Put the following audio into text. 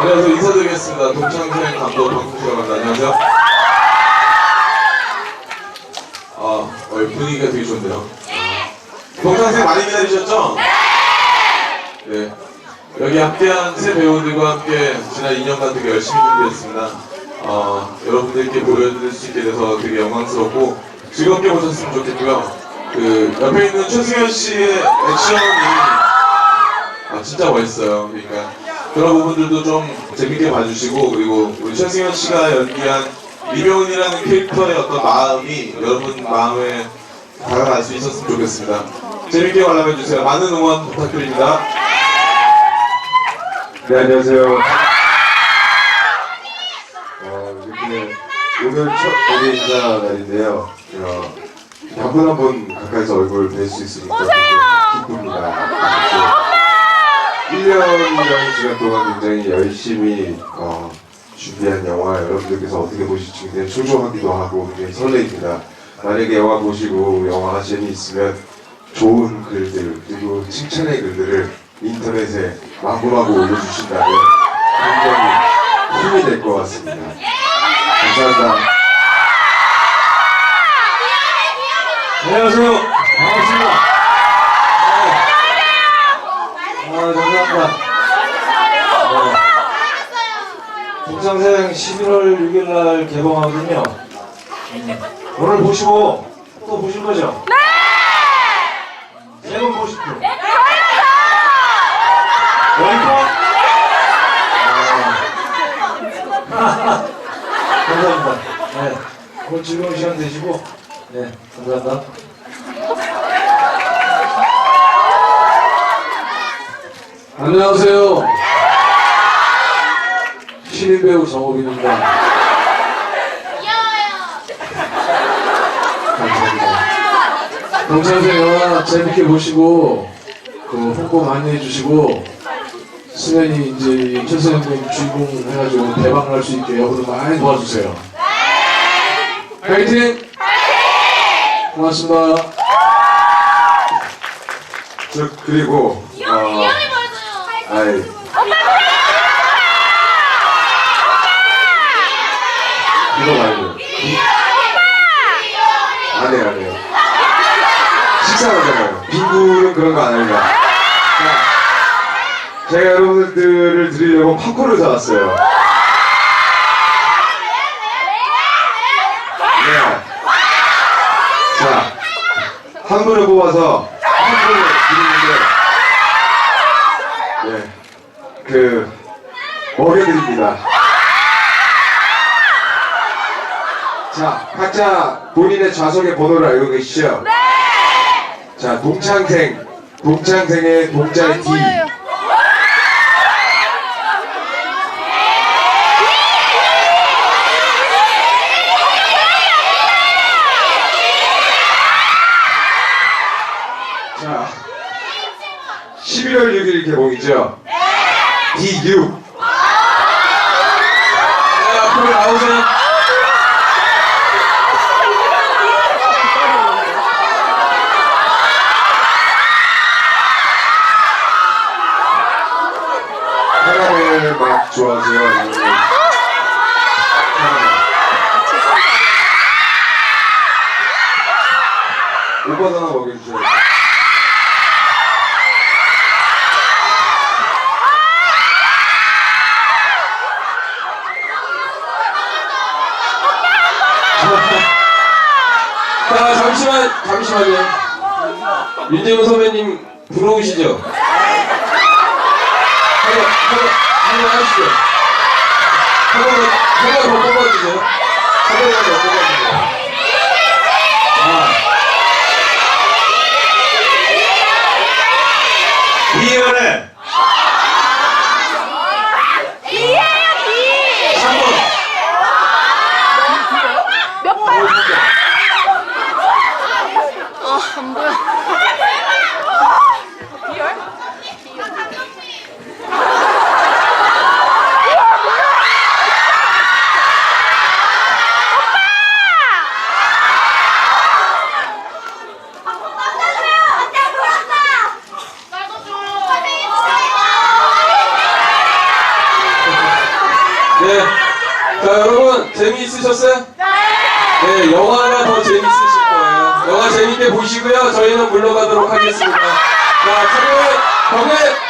안녕하세요. 인사드리겠습니다. 동창생 감독 박수라고 합니다. 안녕하세요. 아, 어, 분위기가 되게 좋은데요. 동창생 많이 기다리셨죠? 네. 여기 함께한 세 배우들과 함께 지난 2년간 되게 열심히 준비했습니다. 어, 여러분들께 보여드릴 수 있게 돼서 되게 영광스럽고 즐겁게 보셨으면 좋겠고요. 그 옆에 있는 최승현 씨의 액션이 아, 진짜 멋있어요. 그러니까 그런 부분들도 좀 재밌게 봐주시고 그리고 우리 최승현 씨가 연기한 이병훈이라는 캐릭터의 어떤 마음이 여러분 마음에 다가갈 수 있었으면 좋겠습니다. 재밌게 관람해 주세요. 많은 응원 부탁드립니다. 네, 안녕하세요. 오늘 첫 인사 날인데요. 어, 한분 한 분 가까이서 얼굴 뵐 수 있으니까 되게 기쁩니다. 1년이라는 시간 동안 굉장히 열심히 어, 준비한 영화 여러분들께서 어떻게 보실지 굉장히 초조하기도 하고 굉장히 설레입니다. 만약에 영화 보시고 영화가 재미있으면 좋은 글들 그리고 칭찬의 글들을 인터넷에 마구마구 올려주신다면 굉장히 힘이 될 것 같습니다. 감사합니다. 안녕하세요. 반갑습니다. 네. 아, 감사합니다. 네. 동창생 11월 6일 날 개봉하거든요. 음. 오늘 보시고 또 보실 거죠? 네! 세번 보십시오. 여기서? 아. 감사합니다. 네. 오늘 즐거운 시간 되시고, 네, 감사합니다. 안녕하세요. 신인 배우 정호빈입니다. 영화 재밌게 보시고 그 홍보 많이 해주시고 승현이 이제 이 최승현님 주인공 해가지고 대박 날 수 있게 여러분 많이 도와주세요. 파이팅! 고맙습니다. 저 그리고 어, 아이. 이거 말고. 안 해요 안 해요. 식사하잖아요. 빙구는 그런 거 안 합니다. 자, 제가 여러분들을 드리려고 팝콘을 사왔어요 네. 자, 한 분을 뽑아서 팝콘을 드리는데 네, 그 먹여드립니다 자, 각자 본인의 좌석의 번호를 알고 계시죠? 네! 자, 동창생, 동창생의 동자의 D. 자, 11월 6일 개봉이죠? 네! D6. 네, 앞으로 나오세요. 좋아하세요? 오빠도 하나 먹여주세요. 자, 잠시만, 잠시만요. 윤재훈 선배님 부러우시죠? 한번, 하시죠. 한 번만, 한번 더 뽑아주세요. 한 번만 더 뽑아주세요. 이해원의 네. 자, 여러분, 재미있으셨어요? 네. 영화가 더 재밌으실 거예요. 영화 재밌게 보시고요. 저희는 물러가도록 하겠습니다. 자, 지금 경례